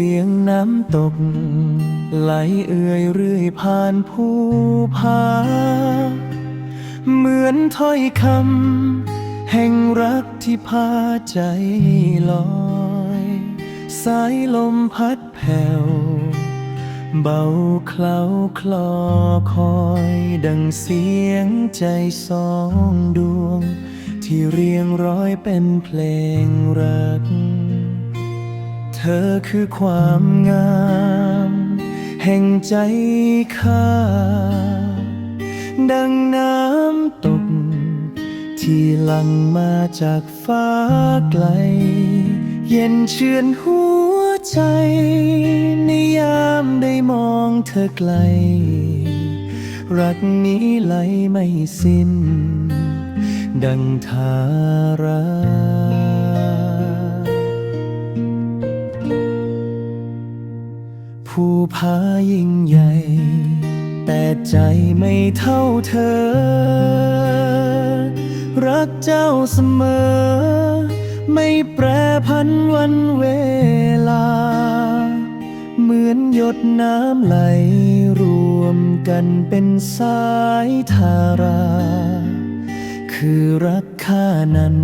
สียงน้ำตก ไหลเอื่อยเรื่อยผ่านภูผาเหมือนถ้อยคำแห่งรักที่พาใจลอย สายลมพัดแผ่ว เบาเคล้าคลอคอย ดังเสียงใจสองดวง ที่เรียงร้อยเป็นเพลงรัก อคือความงาม แห่งใจข้า ดังน้ำตก ที่หลั่งมาจากฟ้าไกล เย็นเชื่อนหัวใจ ในยามได้มองเธอไกล รักนี้ไหลไม่สิ้น ดังทารา ผู้พายิ่งใหญ่ แต่ใจไม่เท่าเธอ รักเจ้าเสมอ ไม่แปรพันวันเวลา เหมือนหยดน้ำไหลรวมกันเป็นสายทารา คือรักข้านั้น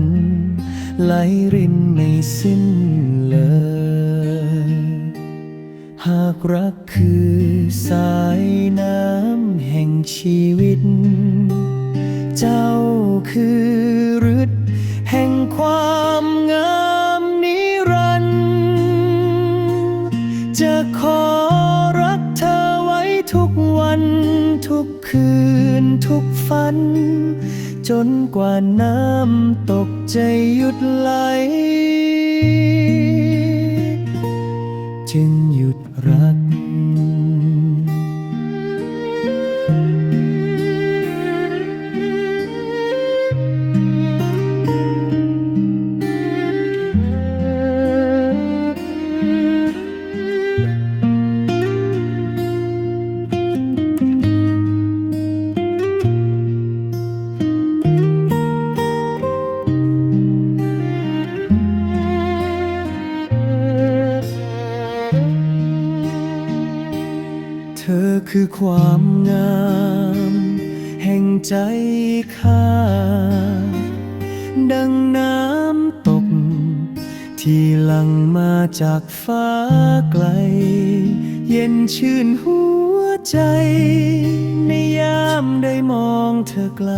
ไหลรินไม่สิ้นเลย รักคือสายน้ำแห่งชีวิต เจ้าคือฤทธิ์แห่งความงามนิรันดร์จะขอรักเธอไว้ทุกวัน ทุกคืนทุกฝัน จนกว่าน้ำตกจะหยุดไหลจึงหยุดรัก คือความงาม แห่งใจข้า ดังน้ำตก ที่หลั่งมาจากฟ้าไกล เย็นชื่นหัวใจ ในยามได้มองเธอไกล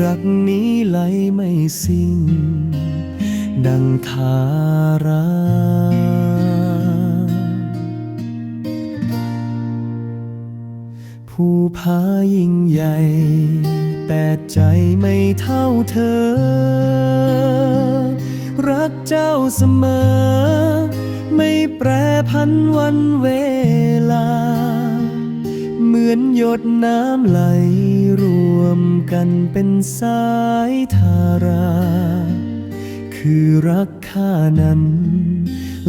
รักนี้ไหลไม่สิ้น ดังทารา ผู้พายิ่งใหญ่ แต่ใจไม่เท่าเธอ รักเจ้าเสมอ ไม่แปรพันวันเวลา เหมือนหยดน้ำไหลรวมกันเป็นสายทารา คือรักข้านั้น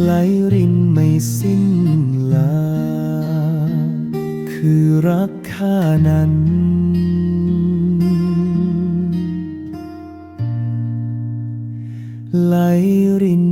ไหลรินไม่สิ้นลา คือรักข้านั้น ไหลริน